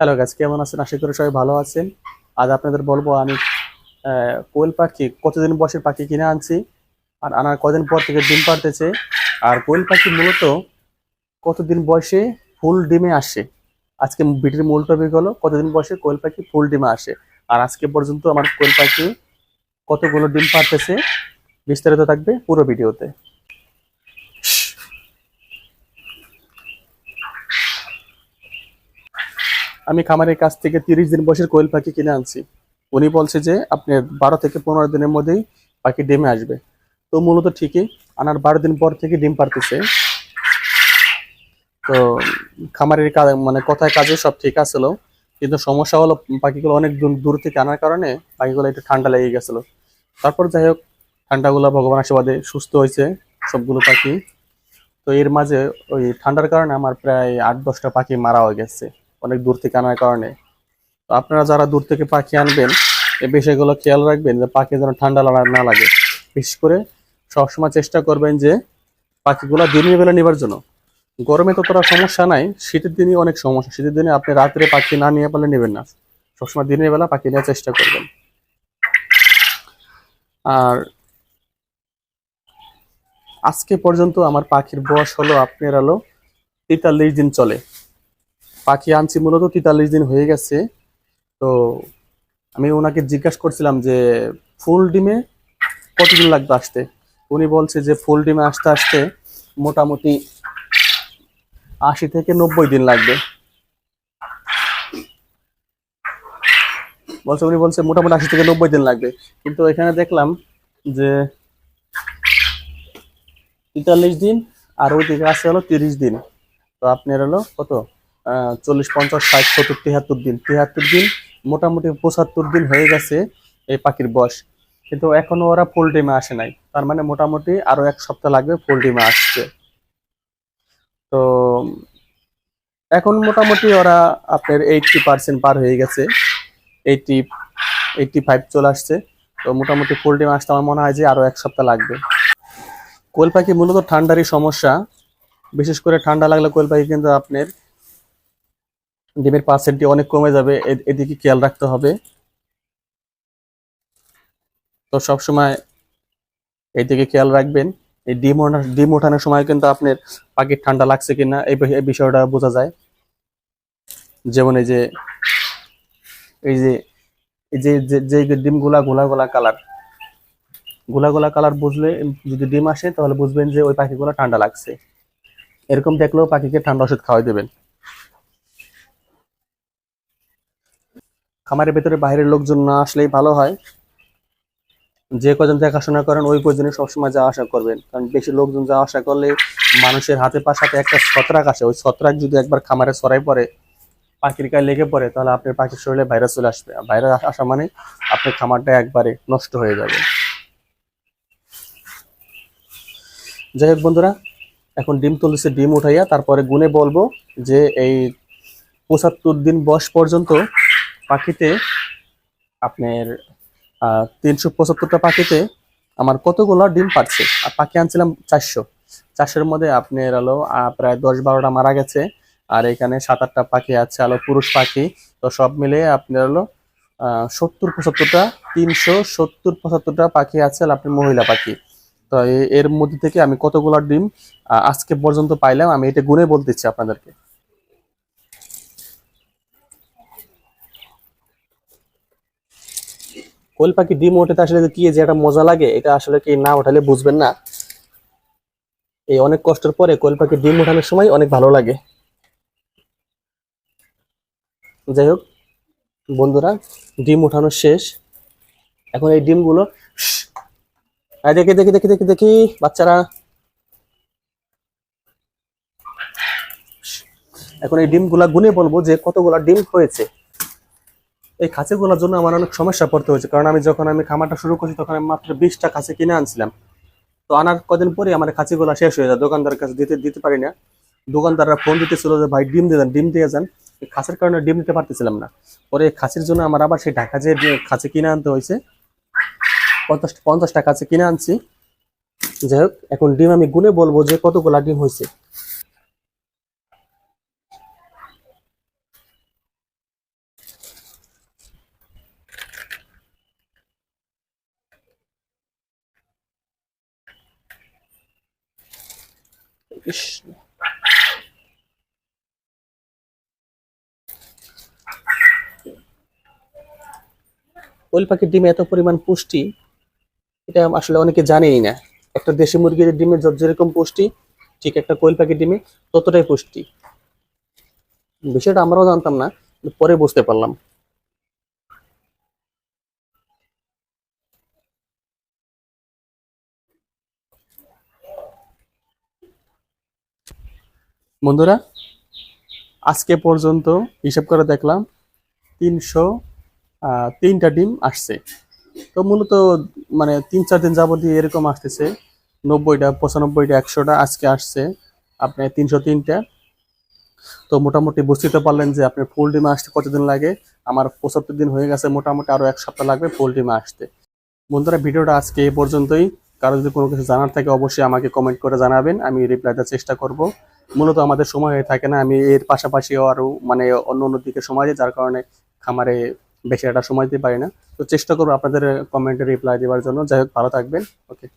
Hello গাছ কেমন আছেন? আশা করি সবাই ভালো আছেন। আজ আপনাদের বলব আমি কোয়েল পাখি, কতদিন বয়সের পাখি কিনে আনছি আর আনার কদিন পর থেকে ডিম পারতেছে আর কোয়েল পাখি মূলত কতদিন বয়সে ফুল ডিমে আসে? আজকে ভিডিওর মূল টপিক হলো, কতদিন বয়সে কোয়েল পাখি ফুল ডিমে আসে? আর আজকে পর্যন্ত আমার কোয়েল পাখি কতগুলো ডিম পারতেছে বিস্তারিত থাকবে পুরো ভিডিওতে। আমি খামারের কাছ থেকে তিরিশ দিন বয়সের কোয়েল পাখি কিনে আনছি। উনি বলছে যে, আপনি বারো থেকে পনেরো দিনের মধ্যেই পাখি ডিমে আসবে। তো মূলত ঠিকই, আনার বারো দিন পর থেকে ডিম পারতেছে। তো খামারের কাজ মানে কথায় কাজে সব ঠিক আছিল। কিন্তু সমস্যা হলো পাখিগুলো অনেক দূর দূর থেকে আনার কারণে পাখিগুলো একটু ঠান্ডা লেগে গেছিল। তারপর যাই হোক, ঠান্ডাগুলো ভগবান আশীর্বাদে সুস্থ হয়েছে সবগুলো পাখি। তো এর মাঝে ওই ঠান্ডার কারণে আমার প্রায় আট, দশটা পাখি মারা হয়ে গেছে। অনেক দূর থেকে আনার কারণে। তো আপনারা যারা দূর থেকে পাখি আনবেন, এই বিষয়গুলো খেয়াল রাখবেন যে পাখি যেন ঠান্ডা না লাগে। বিশেষ করে সবসময় চেষ্টা করবেন যে পাখিগুলো দিনের বেলা নেবার জন্য। গরমে তো তোরা সমস্যা নাই, শীতের দিনে অনেক সমস্যা। শীতের দিনে আপনি রাত্রে পাখি না নিয়ে পারলে নেবেন না। সবসময় দিনের বেলা পাখি নেওয়ার চেষ্টা করবেন। আর আজকে পর্যন্ত আমার পাখির বয়স হলো, আপনার হলো তেতাল্লিশ দিন চলে। পাখি আনছি মূলত তেতাল্লিশ দিন হয়ে গেছে। তো আমি ওনাকে জিজ্ঞাসা করছিলাম যে, ফুল ডিমে কতদিন লাগবে আসতে? উনি বলছে যে, ফুল ডিমে আসতে আসতে মোটামুটি আশি থেকে নব্বই দিন লাগবে। বলছে, উনি বলছে মোটামুটি আশি থেকে নব্বই দিন লাগবে। কিন্তু এখানে দেখলাম যে তেতাল্লিশ দিন আর ওইদিকে আছে হলো তিরিশ দিন। তো আপনার হলো কত? চল্লিশ, পঞ্চাশ, ষাট, সত্তর তিয়াত্তর দিন। তিয়াত্তর দিন মোটামুটি পঁচাত্তর দিন হয়ে গেছে এই পাখির বয়স। কিন্তু এখনও ওরা ফুল ডিমে আসে নাই। তার মানে মোটামুটি আরও এক সপ্তাহ লাগবে ফুল ডিমে আসছে তো, এখন মোটামুটি ওরা আপনার এইটটি পার্সেন্ট পার হয়ে গেছে। এইটটি এইটটি ফাইভ চলে আসছে। তো মোটামুটি ফুল ডিমে আসতে আমার মনে হয় যে আরও এক সপ্তাহ লাগবে। কোয়েল পাখি মূলত ঠান্ডারই সমস্যা। বিশেষ করে ঠান্ডা লাগলে কোয়েল পাখি কিন্তু আপনার ডিমের পার্সেন্টটি অনেক কমে যাবে। এদিকে খেয়াল রাখতে হবে। তো সবসময় এদিকে খেয়াল রাখবেন। এই ডিম ওঠা, ডিম ওঠানোর সময় কিন্তু আপনার পাখির ঠান্ডা লাগছে কিনা, এই বিষয়টা বোঝা যায়। যেমন এই যে এই যে এই যে, যে- ডিমগুলা গোলা গোলা কালার, গোলা গোলা কালার বুঝলে যদি ডিম আসে তাহলে বুঝবেন যে ওই পাখিগুলো ঠান্ডা লাগছে। এরকম দেখলেও পাখিকে ঠান্ডা ওষুধ খাওয়াই দেবেন। খামারের ভেতরে বাইরের লোকজন না আসলেই ভালো হয়। যে কজন দেখাশোনা করেন, ওই কজনই সবসময় যাওয়া আসা করবেন। কারণ বেশি লোকজন যাওয়া আসা করলে মানুষের হাতে পা সাথে একটা ছত্রাক আসে। ওই ছত্রাক যদি একবার খামারে ছড়াই পড়ে, পাখির গায়ে লেগে পড়ে, তাহলে আপনার পাখির শরীরে ভাইরাস চলে আসবে। ভাইরাস আসা মানে আপনার খামারটা একবারে নষ্ট হয়ে যাবে। যাই হোক বন্ধুরা, এখন ডিম তুলছে, ডিম উঠাইয়া তারপরে গুনে বলব যে এই পঁচাত্তর দিন বয়স পর্যন্ত পাখিতে আপনার তিনশো পঁচাত্তরটা পাখিতে আমার কতগুলো ডিম পাচ্ছে আর পাখি আনছিলাম চারশো। চারশোর মধ্যে আপনার হলো প্রায় দশ বারোটা মারা গেছে। আর এখানে সাত আটটা পাখি আছে আলো পুরুষ পাখি। তো সব মিলে আপনার হলো সত্তর পঁচাত্তরটা, তিনশো সত্তর পঁচাত্তরটা পাখি আছে আপনার মহিলা পাখি। তো এর মধ্যে থেকে আমি কতগুলো ডিম আজকে পর্যন্ত পাইলাম, আমি এটা গুনে বলতেছি আপনাদেরকে। কোয়েল পাখি ডিম ওঠাতে আসলে কি যে একটা মজা লাগে, এটা আসলে কি না ওঠালে বুঝবেন না। এই অনেক কষ্টের পরে কোয়েল পাখি ডিম ওঠানোর সময় অনেক ভালো লাগে। যাই হোক, বন্ধুরা, ডিম ওঠানো শেষ। এখন এই ডিমগুলো দেখি দেখি দেখি দেখি দেখি, বাচ্চারা। এখন এই ডিমগুলা গুনে বলব যে কতগুলা ডিম হয়েছে। এই খাঁচিগুলোর জন্য আমার অনেক সমস্যা পড়তে হয়েছে। কারণ আমি যখন আমি খামারটা শুরু করছি, তখন আমি মাত্র বিশটা খাঁচি কিনে আনছিলাম। তো আনার কদিন পরে আমার খাঁচিগুলো শেষ হয়ে যায়। দোকানদারের কাছে দিতে দিতে পারি না। দোকানদাররা ফোন দিতেছিল যে, ভাই, ডিম দিয়ে যান ডিম দিয়ে যান। এই খাঁচের কারণে ডিম দিতে পারতেছিলাম না। পরে খাঁচির জন্য আমার আবার সেই ঢাকা যে খাঁচি কিনে আনতে হয়েছে, পঞ্চাশ, পঞ্চাশটা খাঁচি কিনে আনছি। যাই হোক, এখন ডিম আমি গুনে বলব যে, কতগুলা ডিম হয়েছে। কৃষ্ণ পাখির ডিমে এত পরিমাণ পুষ্টি, এটা আসলে অনেকে জানেই না। একটা দেশি মুরগির ডিমে যেরকম পুষ্টি, ঠিক একটা কোয়েল পাখির ডিমে ততটাই পুষ্টি। বিষয়টা আমরাও জানতাম না পরে বুঝতে পারলাম। বন্ধুরা, আজকে পর্যন্ত হিসাব করে দেখলাম তিনশো তিনটা ডিম আসছে। তো মূলত মানে তিন, চার দিন যাবতীয় এরকম আসতেছে। নব্বইটা, পঁচানব্বইটা, একশোটা আজকে আসছে। আপনার তিনশো তিনটা। তো মোটামুটি বুঝতে পারলেন যে আপনার ফুল ডিমে আসতে কতদিন লাগে। আমার পঁচাত্তর দিন হয়ে গেছে, মোটামুটি আরও এক সপ্তাহ লাগবে ফুল ডিমে আসতে। বন্ধুরা, ভিডিওটা আজকে এ পর্যন্তই। কারও যদি কোনো কিছু জানার থাকে, অবশ্যই আমাকে কমেন্ট করে জানাবেন। আমি রিপ্লাই দেওয়ার চেষ্টা করব। মূলত আমাদের সময় হয়ে থাকে না। আমি এর পাশাপাশিও আরও মানে অন্য অন্য দিকে সময় দিই, যার কারণে খামারে বেশি একটা সময় দিতে পারি না। তো চেষ্টা করব আপনাদের কমেন্টে রিপ্লাই দেওয়ার জন্য। যাই হোক, ভালো থাকবেন। ওকে